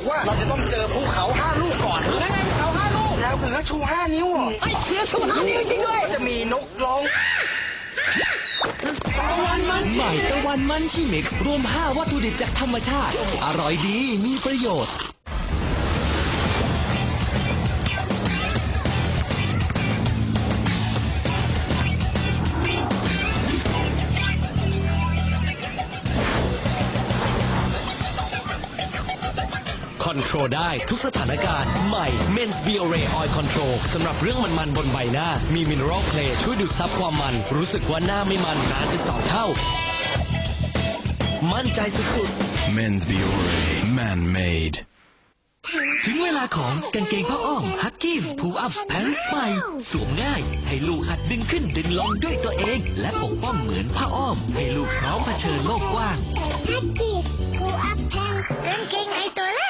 บอกว่าเราจะต้องเจอภูเขาห้าลูกก่อนแล้วไงเขาห้าลูกแล้วเสือชูห้านิ้วเหรอไอ้เสือชูห้านิ้วจริงด้วยก็จะมีนกร้องใหม่ตะวันมันชิมิกซ์รวม 5 วัตถุดิบจากธรรมชาติ อร่อยดีมีประโยชน์ ทรลได้ทุกสถานการณ์ ใหม่ Men's Biore Oil Control สำหรับเรื่องมันๆบนใบหน้า มี Mineral Clay ช่วยดูดซับความมัน รู้สึกว่าหน้าไม่มันนานเป็นสองเท่า มั่นใจสุด Men's Biore Man Made. ๆ ถึงเวลาของกางเกงผ้าอ้อม Huggies Pull Up Pants ใหม่ สวมง่าย ให้ลูกหัดดึงขึ้นดึงลงด้วยตัวเอง และปกป้องเหมือนผ้าอ้อม ให้ลูกพร้อมเผชิญโลกกว้างฮัตตี้สกูอัพแพนส์กางเกงในตัวแรก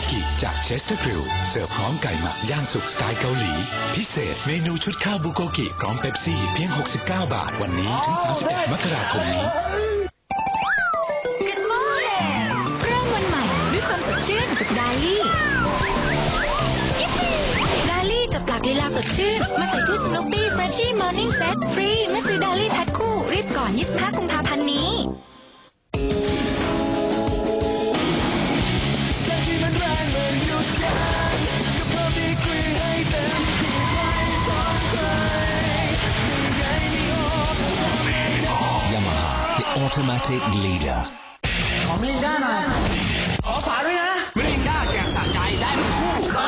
กกิจากเชสเตอร์กริลเสิร์ฟพร้อมไก่หมักย่างสุกสไตล์เกาหลี พิเศษเมนูชุดข้าวบูโกกิพร้อมเป๊ปซี่เพียง 69 บาท วันนี้ถึง 31 มกราคมนี้ Good morning เริ่มวันใหม่ด้วยความสดชื่นกับดาลี่ดาลี่จับหลักลีลาสดชื่น มาใส่ตู้สนุปปี้เฟรชชี่มอร์นิ่งเซตฟรีเมื่อซื้อดาลี่แพ็คคู่รีบก่อน 25กุม automatic leader ขอมิลินด้าหน่อย ขอฝาด้วยนะ มิรินดาแจกสะใจได้เป็นคู่พร้อ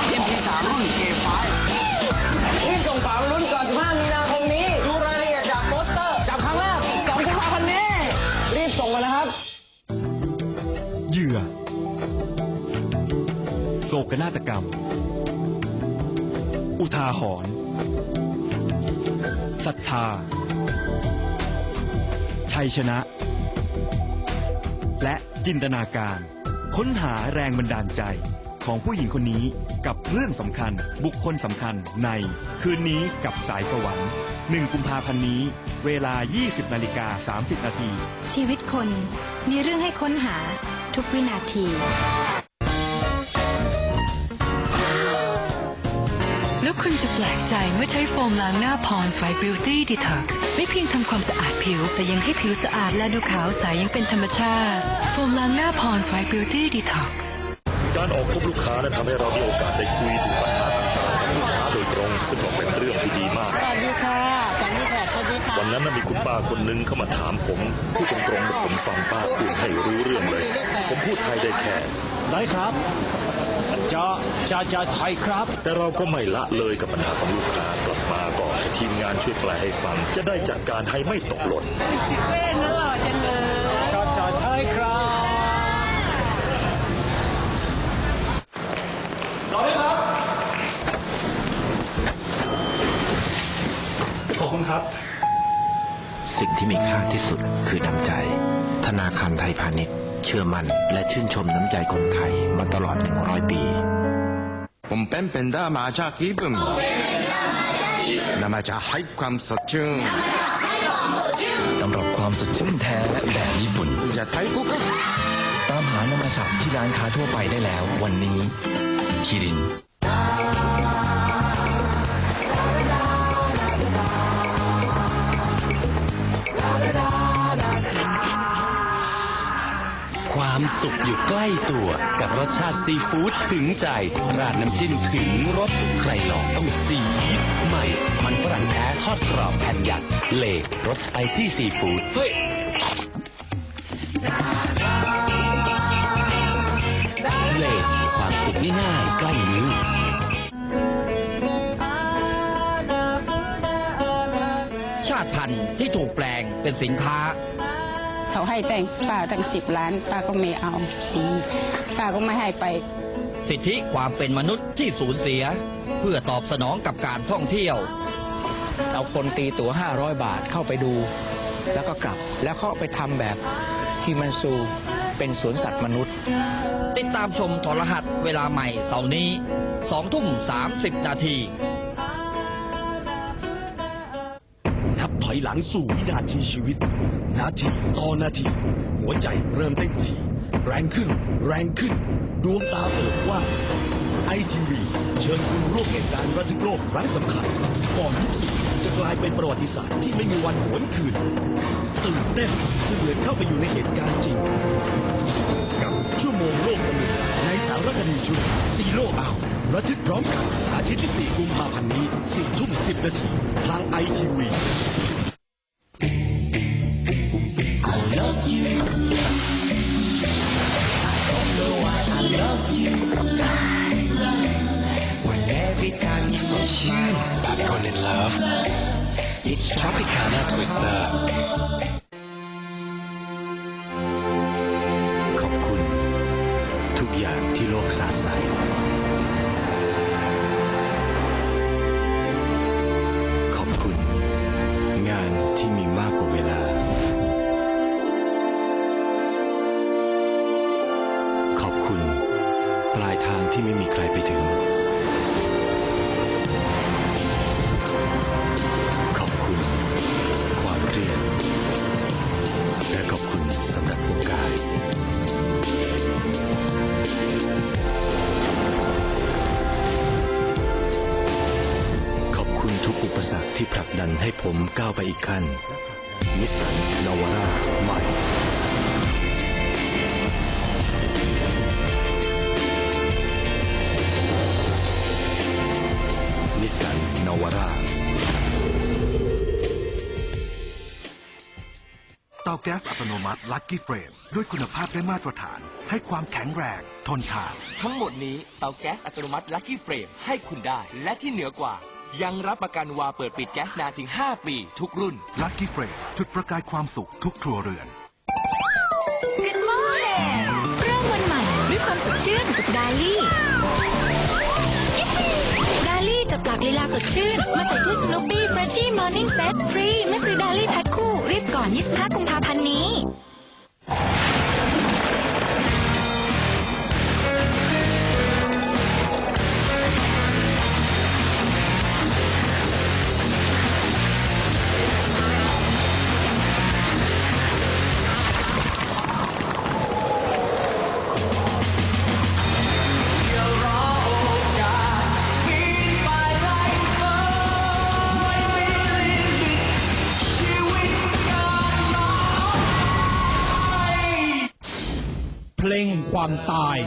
ม MP3 รุ่น K5 รีบส่งฝามาลุ้นก่อน15มีนาคมนี้ ดูรายละเอียดจากโปสเตอร์ จับครั้งแรก2กุมภาพันธ์นี้ รีบส่งมานะครับ เหยื่อ โศกนาฏกรรม อุทาหรณ์ศรัทธา ชัยชนะ และจินตนาการ ค้นหาแรงบันดาลใจของผู้หญิงคนนี้กับเรื่องสำคัญ บุคคลสำคัญในคืนนี้กับสายสวรรค์ 1 กุมภาพันธ์นี้ เวลา 20นาฬิกา30 นาที ชีวิตคนมีเรื่องให้ค้นหาทุกวินาที แล้วคุณจะแปลกใจเมื่อใช้โฟมล้างหน้า Pond's White Beauty Detox ไม่เพียงทำความสะอาดผิว แต่ยังให้ผิวสะอาดและดูขาวใสยังเป็นธรรมชาติ โฟมล้างหน้า Pond's White Beauty Detox การออกพบลูกค้านั้นทำให้เรามีโอกาสได้คุยถึงปัญหาต่างๆกับลูกค้าโดยตรง ซึ่งก็เป็นเรื่องที่ดีมาก สวัสดีค่ะจันนี่ค่ะสวัสดีค่ะวันนั้นนะมีคุณป้าคนนึงเข้ามาถามผมพูดตรงๆว่าผมฟังป้าพูดให้รู้เรื่องเลย ผมพูดไทยได้แค่ ได้ครับ จะจะจะไทยครับ แต่เราก็ไม่ละเลยกับปัญหาของลูกค้ากลับมาก็ให้ทีมงานช่วยแปลให้ฟัง จะได้จัดการให้ไม่ตกหล่นจิเป้น่าหล่อจังเลยจะจะไทยครับ ขอบคุณครับ สิ่งที่มีค่าที่สุดคือน้ำใจ ธนาคารไทยพาณิชย์ เชื่อมั่นและชื่นชมน้ำใจคนไทยมาตลอด 100 ปี ผมเป็นเป็นด้ามาจากญี่ปุ่นนามาจะให้ความสดชื่นตำรับความสดชื่นแท้แบบญี่ปุ่นอย่าไทยกูก็ตามหานามาชักที่ร้านค้าทั่วไปได้แล้ว วันนี้คิริน ความสุขอยู่ใกล้ตัว กับรสชาติซีฟู้ดถึงใจ ราดน้ำจิ้มถึงรสใครลองต้องซีดใหม่ มันฝรั่งแท้ทอดกรอบแผ่นหยักเลรสสไปซี่ซีฟู้ดเฮ้ยเลความสุขง่ายๆใกล้นิ้วชาติพันธุ์ที่ถูกแปลงเป็นสินค้า เขาให้แต่งป้าตั้งสิบล้าน ป้าก็ไม่เอาอืมป้าก็ไม่ให้ไป สิทธิความเป็นมนุษย์ที่สูญเสีย เพื่อตอบสนองกับการท่องเที่ยว เอาคนตีตั๋ว 500 บาทเข้าไปดู แล้วก็กลับแล้วเขาเอาไปทำแบบฮิมันซูเป็นสวนสัตว์มนุษย์ ติดตามชมทรหัสเวลาใหม่เสาร์นี้2ทุ่ม30นาทีนับถอยหลังสู่วินาทีชีวิต นาทีต่อนาที หัวใจเริ่มเต้นทีแรงขึ้น แรงขึ้น ดวงตาเปิดกว่างไอทีวีเชิญคุณร่วมเหตุการณ์ระทึกโลกครั้งสำคัญ ก่อนยุคสิจะกลายเป็นประวัติศาสตร์ที่ไม่มีวันหวนคืน ตื่นเต้นเสมือนเข้าไปอยู่ในเหตุการณ์จริง กับชั่วโมงโลกตะลึงในสารคดีชุดซีโร่เอาระทึกพร้อมกันอาทิตย์ที่ 4 กุมภาพันธ์นี้4ทุ่ม10 นาทีทางไอทีวี คน in love it's Tropicana Twister ขอบคุณ ทุกอย่างที่โลกสาดใส ผมก้าวไปอีกขั้นนิสสันนาวาร่าใหม่ นิสสันนาวาร่าเตาแก๊สอัตโนมัติลั c กี้เฟรมด้วยคุณภาพได้มาตรฐาน ให้ความแข็งแรง ทนทาน ทั้งหมดนี้เตาแก๊สอัตโนมัติลั c กี้เฟรมให้คุณได้ และที่เหนือกว่า ยังรับประกันวาล์วเปิดปิดแก๊สนานถึง 5 ปี ทุกรุ่น ลั c กี้เฟรมจุดประกายความสุขทุกครัวเรือน Good morning เริ่มวันใหม่ด้วยความสดชื่นกับดาลี่ ดาลี่จับหลักลีลาสดชื่น มาใส่ตู้สโนปี้เฟรชชี่มอร์นิ่งเซตฟรีเมื่อซื้อดาลี่แพ็คคู่รีบก่อน 25 กุมภาพันธ์นี้ เพลงแห่งความตาย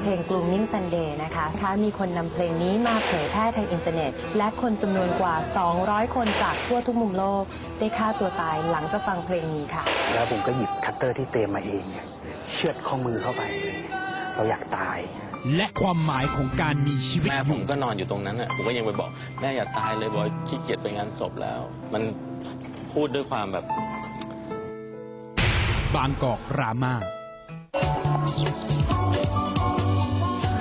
เพลงกรุงนิ่งซันเดย์นะคะคะมีคนนำเพลงนี้มาเผยแพร่ทางอินเทอร์เน็ต และคนจำนวนกว่า 200 คนจากทั่วทุกมุมโลก ได้ฆ่าตัวตายหลังจากฟังเพลงนี้ค่ะ แล้วผมก็หยิบคัตเตอร์ที่เตรียมมาเองเนี่ยเชือดข้อมือเข้าไป เราอยากตาย และความหมายของการมีชีวิตแม่ผมก็นอนอยู่ตรงนั้นอะ ผมก็ยังไปบอก แม่อย่าตายเลยบอกขี้เกียจไปงานศพแล้ว มันพูดด้วยความแบบ บางกอกรามา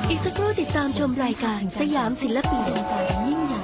อีกสักครู่ติดตามชมรายการสยามศิลปินการยิ่งใหญ่